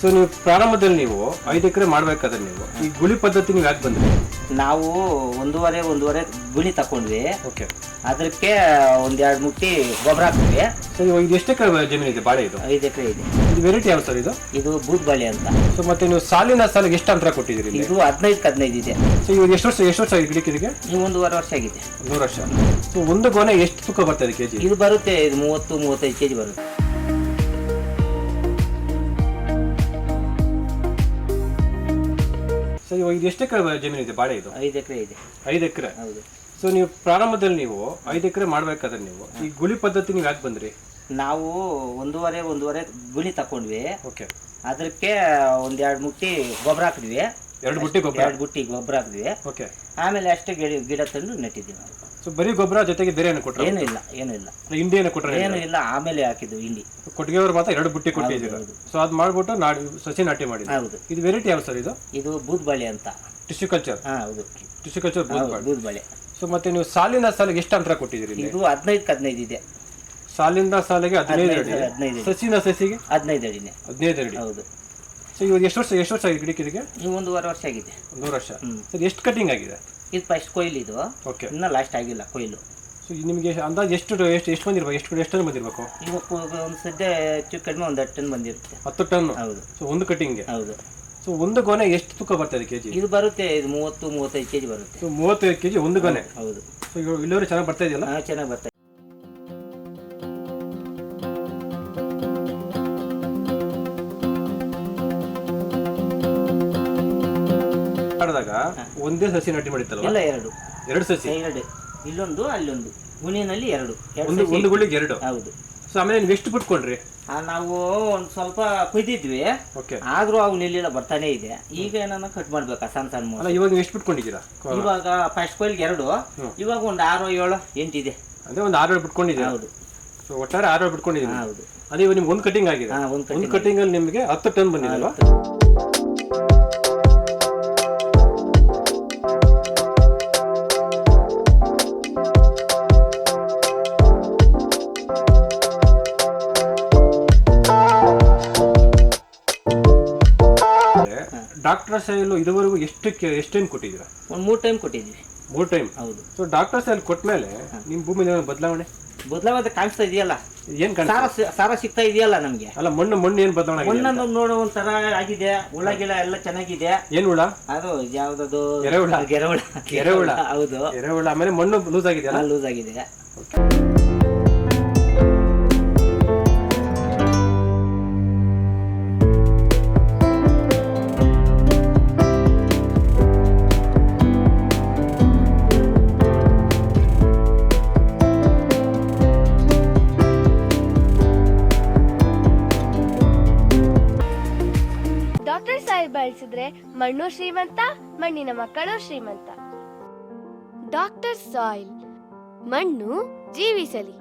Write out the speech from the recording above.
So ನೀವು ಪ್ರಾರಂಭದಲ್ಲಿ ನೀವು ಐದು ಎಕರೆ ಮಾಡ್ಬೇಕಾದ್ರೆ ನೀವು ಈ ಗುಳಿ ಪದ್ಧತಿ ನೀವು ಯಾಕೆ ಬಂದ್ರಿ? ನಾವು ಒಂದೂವರೆ ಒಂದೂವರೆ ಗುಣಿ ತಕೊಂಡ್ವಿ. ಓಕೆ ಅದಕ್ಕೆ ಒಂದೆರಡು ಮುಟ್ಟಿ ಗೊಬ್ಬರ ಹಾಕ್ತೀವಿ. ಸೊ ಇವಾಗ ಇದು ಎಷ್ಟು ಎಕರೆ ಜಮೀನು ಇದೆ? ಬಾಳೆ ಇದು? ಐದು ಎಕರೆ ಇದೆ. ಇದು ವೆರೈಟಿ ಯಾವ ಸರ್ ಇದು? ಇದು ಬೂದ್ಬಳ್ಳಿ ಅಂತ. ಸೊ ಮತ್ತೆ ನೀವು ಸಾಲಿನ ಸಾಲಿಗೆ ಎಷ್ಟು ಅಂತರ ಕೊಟ್ಟಿದ್ದೀರಿ ಇಲ್ಲಿ? ಇದು ಹದಿನೈದು ಹದಿನೈದು ಇದೆ. ಸೊ ಇವಾಗ ಎಷ್ಟು ವರ್ಷ ಎಷ್ಟು ವರ್ಷ ಆಗಿದೆ ಗಿಡಕ್ಕೆ ಇದಕ್ಕೆ? ಇದು ಒಂದೂವರೆ ವರ್ಷ ಆಗಿದೆ. ನೂರು ವರ್ಷ. ಸೊ ಒಂದು ಗೊನೆ ಎಷ್ಟು ತೂಕ ಬರ್ತದೆ ಕೆಜಿ? ಇದು ಬರುತ್ತೆ ಇದು ಮೂವತ್ತು ಮೂವತ್ತೈದು ಕೆಜಿ ಬರುತ್ತೆ. ಸೊ ಇವಾಗ ಇದು ಎಷ್ಟು ಎಕರೆ ಜಮೀನು ಇದೆ? ಬಾಳೆ ಇದು? ಐದು ಎಕರೆ ಇದೆ. ಐದು ಎಕರೆ. ಹೌದು. ಸೊ ನೀವು ಪ್ರಾರಂಭದಲ್ಲಿ ನೀವು ಐದು ಎಕರೆ ಮಾಡ್ಬೇಕಾದ್ರೆ ನೀವು ಈ ಗುಳಿ ಪದ್ಧತಿ ನೀವು ಯಾಕೆ ಬಂದ್ರಿ? ನಾವು ಒಂದೂವರೆ ಒಂದೂವರೆ ಗುಳಿ ತಕೊಂಡ್ವಿ. ಓಕೆ. ಅದಕ್ಕೆ ಒಂದೆರಡು ಮುಟ್ಟಿ ಗೊಬ್ಬರ ಹಾಕಿದ್ವಿ. ಎರಡು ಬುಟ್ಟಿ ಗೊಬ್ಬರ? ಎರಡು ಬುಟ್ಟಿ ಗೊಬ್ಬರ ಹಾಕಿದ್ವಿ. ಓಕೆ. ಆಮೇಲೆ ಅಷ್ಟೇ ಗಿಡ ಗಿಡ ತಂದು ನೆಟ್ಟಿದ್ದೀವಿ ನಾವು. ಸೊ ಬರೀ ಗೊಬ್ಬರ ಜೊತೆಗೆ ಬೇರೆ ಏನು ಕೊಟ್ಟರೆ ಏನೂ ಇಲ್ಲ ಏನೂ ಇಲ್ಲ. ಹಿಂಡಿ ಏನು ಕೊಟ್ಟರೆ ಏನೂ ಇಲ್ಲ ಆಮೇಲೆ ಹಾಕಿದ್ದು ಹಿಂಡಿ. ಕೊಟ್ಟಿಗೆಯವರು ಮಾತ್ರ ಎರಡು ಬುಟ್ಟಿ ಕೊಟ್ಟಿದ್ದೀರ. ಸೊ ಅದು ಮಾಡ್ಬಿಟ್ಟು ನಾಡಿ ಸಸಿ ನಾಟಿ ಮಾಡಿ ಹೌದು. ಇದು ವೆರೈಟಿ ಯಾವ ಸರ್ ಇದು? ಇದು ಬೂದ್ಬಳ್ಳಿ ಅಂತ. Tissue culture? ಹಾ ಹೌದು. ಟಿಶ್ಯೂ ಕಲ್ಚರ್ ಹೌದು ಬೂದ್ಬಳ್ಳಿ. ಸೊ ಮತ್ತೆ ನೀವು ಸಾಲಿನ ಸಾಲಿಗೆ ಎಷ್ಟು ಅಂತರ ಕೊಟ್ಟಿದ್ದೀರಿ ಇಲ್ಲಿ? ಇದು ಹದಿನೈದು ಹದಿನೈದು ಇದೆ. ಸಾಲಿಂದ ಸಾಲಿಗೆ ಹದಿನೈದು ಅಡಿ. ಹದಿನೈದು ಸಸಿನ ಸಸಿಗೆ? ಹದಿನೈದು ಅಡಿನೇ. ಹದಿನೈದು ಅಡಿ. ಹೌದು. ಸೊ ಇವಾಗ ಎಷ್ಟು ವರ್ಷ ಎಷ್ಟು ವರ್ಷ ಆಗಿದೆ ಗಿಡಕ್ಕೆ ಇದಕ್ಕೆ? ಇದು ಒಂದೂವರೆ ವರ್ಷ ಆಗಿದೆ. ನೂರು ವರ್ಷ. ಸರ್ ಎಷ್ಟು ಕಟಿಂಗ್ ಆಗಿದೆ? ಇದು ಫಸ್ಟ್ ಕೊಯ್ಲು ಇದು. ಓಕೆ ಇನ್ನೂ ಲಾಸ್ಟ್ ಆಗಿಲ್ಲ ಕೊಯ್ಲು. ಸೊ ನಿಮಗೆ ಅಂದಾಜು ಎಷ್ಟು ಎಷ್ಟು ಎಷ್ಟು ಬಂದಿರ್ಬೇಕು? ಎಷ್ಟು ಎಷ್ಟು ಟನ್ ಬಂದಿರಬೇಕು? ಇವಾಗ ಒಂದು ಸದ್ಯ ಹೆಚ್ಚು ಕಡಿಮೆ ಒಂದು ಹತ್ತು ಟನ್ ಬಂದಿರುತ್ತೆ. ಹತ್ತು ಟನ್ ಹೌದು. ಸೊ ಒಂದು ಕಟಿಂಗ್ಗೆ ಹೌದು. ಸೊ ಒಂದು ಗೊನೆ ಎಷ್ಟು ತೂಕ ಬರ್ತದೆ ಕೆಜಿ? ಇದು ಬರುತ್ತೆ ಇದು ಮೂವತ್ತು ಮೂವತ್ತೈದು ಕೆ ಜಿ ಬರುತ್ತೆ. ಸೊ ಮೂವತ್ತೈದು ಕೆಜಿ ಒಂದು ಗೊನೆ? ಹೌದು ಸೊ ಇಲ್ಲವರು ಚೆನ್ನಾಗಿ ಬರ್ತಾ ಇದೆಯಲ್ಲ? ಚೆನ್ನಾಗಿ ಬರ್ತದೆ ಮಾಡಿದಾಗ ಒಂದೇ ಸಸಿ ನಾಟಿ ಮಾಡಿತ್ತಲ್ಲ ಎಲ್ಲ ಎರಡು. ಎರಡು ಸಸಿ? ಎರಡು. ಇಲ್ಲೊಂದು ಅಲ್ಲೊಂದು. ಗುಣಿನಲ್ಲಿ ಎರಡು. ಎರಡು ಒಂದು ಸಸಿ. ಒಂದು ಗುಳಿಗೆ ಎರಡು? ಹೌದು. ಸೊ ಆಮೇಲೆ ನೀವು ಎಷ್ಟು ಬಿಟ್ಕೊಂಡ್ರಿ? ಆ, ನಾವು ಒಂದ್ ಸ್ವಲ್ಪ ಕುಯ್ದಿದ್ವಿ. ಓಕೆ ಆದ್ರೂ ಅವು ನಿಲ್ಲಿಲ್ಲ ಬರ್ತಾನೆ ಇದೆ. ಈಗ ಏನನ್ನ ಕಟ್ ಮಾಡ್ಬೇಕಾ? ಸಣ್ಣ ಸಣ್ಣ ಮೂರು ಅಲ್ಲ ಇವಾಗ ನೀವು ಎಷ್ಟು ಬಿಟ್ಕೊಂಡಿದ್ದೀರಾ? ಕ- ಇವಾಗ ಫಸ್ಟ್ ಕೊಯ್ಲ್ಗೆ ಎರಡು. ಇವಾಗ ಒಂದು ಆರು ಏಳು ಎಂಟಿದೆ ಅಂದ್ರೆ ಒಂದು ಆರು ಬಿಟ್ಕೊಂಡಿದ್ದೀರಾ? ಹೌದು. ಸೊ ಒಟ್ಟಾರೆ ಆರು ಏಳು ಬಿಟ್ಕೊಂಡಿದ್ದೀನಿ ಹೌದು. ಅದೇ ಇವಾಗ ನಿಮ್ಗೆ ಒಂದು ಕಟಿಂಗ್ ಆಗಿದೆ. ಹಾ ಒಂದು ಒಂದು ಕಟಿಂಗ್ ಅಲ್ಲಿ ನಿಮಗೆ ಹತ್ತು ಟನ್ ಬಂದಿದಲ್ವಾ? ಡಾಕ್ಟರ್ ಸೈಲ್ ಇದುವರೆಗೂ ಎಷ್ಟು ಎಷ್ಟು ಟೈಮ್ ಕೊಟ್ಟಿದ್ದೀರಾ? ಒಂದು ಮೂರು ಟೈಮ್ ಕೊಟ್ಟಿದ್ದೀವಿ ಮೂರು ಟೈಮ್ ಹೌದು. ಸೊ ಡಾಕ್ಟರ್ ಸೈಲ್ ಕೊಟ್ಟಮೇಲೆ ನಿಮ್ಮ ಭೂಮಿ ಬದಲಾವಣೆ? ಬದಲಾವಣೆ ಕಾಣಿಸ್ತಾ ಇದೆಯಲ್ಲ? ಏನ್ ಸಾರ ಸಾರ ಸಿಗ್ತಾ ಇದೆಯಲ್ಲ ನಮಗೆ? ಅಲ್ಲ ಮಣ್ಣು ಮಣ್ಣು ಏನು ಬದಲಾವಣೆ ಮಣ್ಣನ್ನು ನೋಡೋ ಒಂಥರ ಆಗಿದೆ. ಹುಳ ಗಿಳ ಎಲ್ಲ ಚೆನ್ನಾಗಿದೆ. ಏನು ಹುಳ? ಅದು ಯಾವುದದು? ಎರೆಹುಳ. ಗೆರೆಹುಳ. ಗೆರೆಹುಳ ಹೌದು. ಎರೆಹುಳ. ಆಮೇಲೆ ಮಣ್ಣು ಲೂಸ್ ಆಗಿದೆ ಲೂಸ್ ಆಗಿದೆ. ಬಳಸಿದ್ರೆ ಮಣ್ಣು ಶ್ರೀಮಂತ ಮಣ್ಣಿನ ಮಕ್ಕಳು ಶ್ರೀಮಂತ. ಡಾಕ್ಟರ್ ಸಾಯಿಲ್ ಮಣ್ಣು ಜೀವಿಸಲಿ.